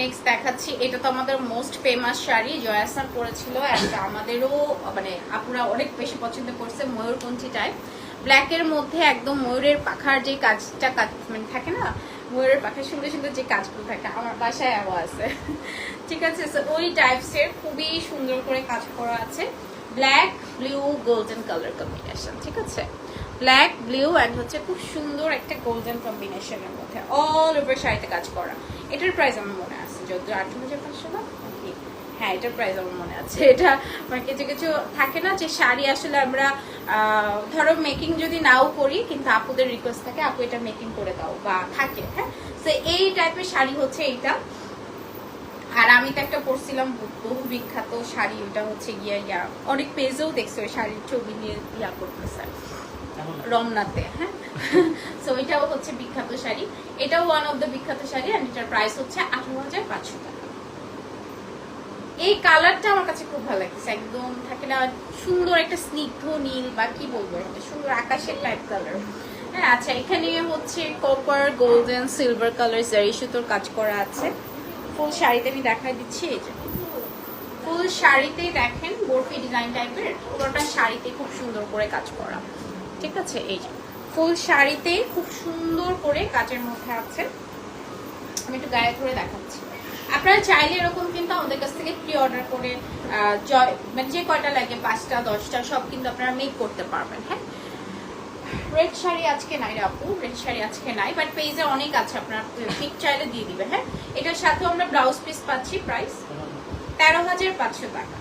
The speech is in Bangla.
নেক্সট দেখাচ্ছি, এটা তো আমাদের মোস্ট ফেমাস শাড়ি, জয়াসান পরেছিল একটা আমাদেরও মানে আপুরা অনেক বেশি পছন্দ করছে ময়ূরপঞ্চি টাইপ ব্ল্যাকের মধ্যে একদম ময়ূরের পাখার যে কাজটা কাজ মানে থাকে না, ময়ূরের পাখার সুন্দর সুন্দর যে কাজগুলো থাকে, আমার বাসায় আরও আছে। ঠিক আছে ওই টাইপসের খুবই সুন্দর করে কাজ করা আছে। Black blue golden colour combination ঠিক আছে? ব্ল্যাক ব্লু অ্যান্ড হচ্ছে খুব সুন্দর একটা গোল্ডেন কম্বিনেশনের মধ্যে। অল ওভার শাড়িতে কাজ করা। এটার প্রাইস আমার মনে আছে। যত আঠারো হাজার পাঁচশো না? হ্যাঁ এটার প্রাইস আমার মনে আছে। এটা মানে কিছু কিছু থাকে না যে শাড়ি আসলে আমরা ধরো মেকিং যদি নাও করি কিন্তু আপুদের রিকোয়েস্ট থাকে আপু এটা মেকিং করে দাও বা থাকে হ্যাঁ? তো এই টাইপের শাড়ি হচ্ছে এইটা। আর আমি তো একটা পরছিলাম বহু- বিখ্যাত শাড়ি, ওটা হচ্ছে গিয়া ইয়া, অনেক পেজেও দেখছি ওই শাড়ির ছবি নিয়ে ইয়া করতেছে। রমনাতে হ্যাঁ? সো এটাও হচ্ছে বিখ্যাত শাড়ি। এটাও ওয়ান অফ দ্য বিখ্যাত শাড়ি অ্যান্ড এটার প্রাইস হচ্ছে আঠারো হাজার পাঁচশো টাকা। এই কালারটা আমার কাছে খুব ভালো লাগছে। একদম থাকে না, সুন্দর একটা স্নিগ্ধ নীল বা কি বলব সুন্দর আকাশের টাইপ কালার হ্যাঁ আচ্ছা এখানে হচ্ছে কপার গোল্ডেন সিলভার কালার জারি সুতোর কাজ করা আছে। ফুল শাড়িতে আমি দেখাই দিচ্ছি, এই যে। ফুল শাড়িতেই দেখেন বরফি ডিজাইন টাইপের পুরোটা শাড়িতে খুব সুন্দর করে কাজ করা। ঠিক আছে? এই যে। ফুল শাড়িতে খুব সুন্দর করে কাজের মধ্যে আছে আমি একটু গায়ে ধরে দেখাচ্ছি। আপনারা চাইলে এরকম কিন্তু আমাদের কাছ থেকে প্রি অর্ডার করে মানে যে কয়টা লাগে, পাঁচটা, দশটা, সব কিন্তু আপনারা মেক করতে পারবেন হ্যাঁ? রেড শাড়ি আজকে নাই আপু রেড শাড়ি আজকে নাই বাট পেজে অনেক আছে, আপনার পিক চাইলে দিয়ে দিবে হ্যাঁ? এটার সাথেও আমরা ব্লাউজ পিস পাচ্ছি প্রাইস তেরো হাজার পাঁচশো টাকা।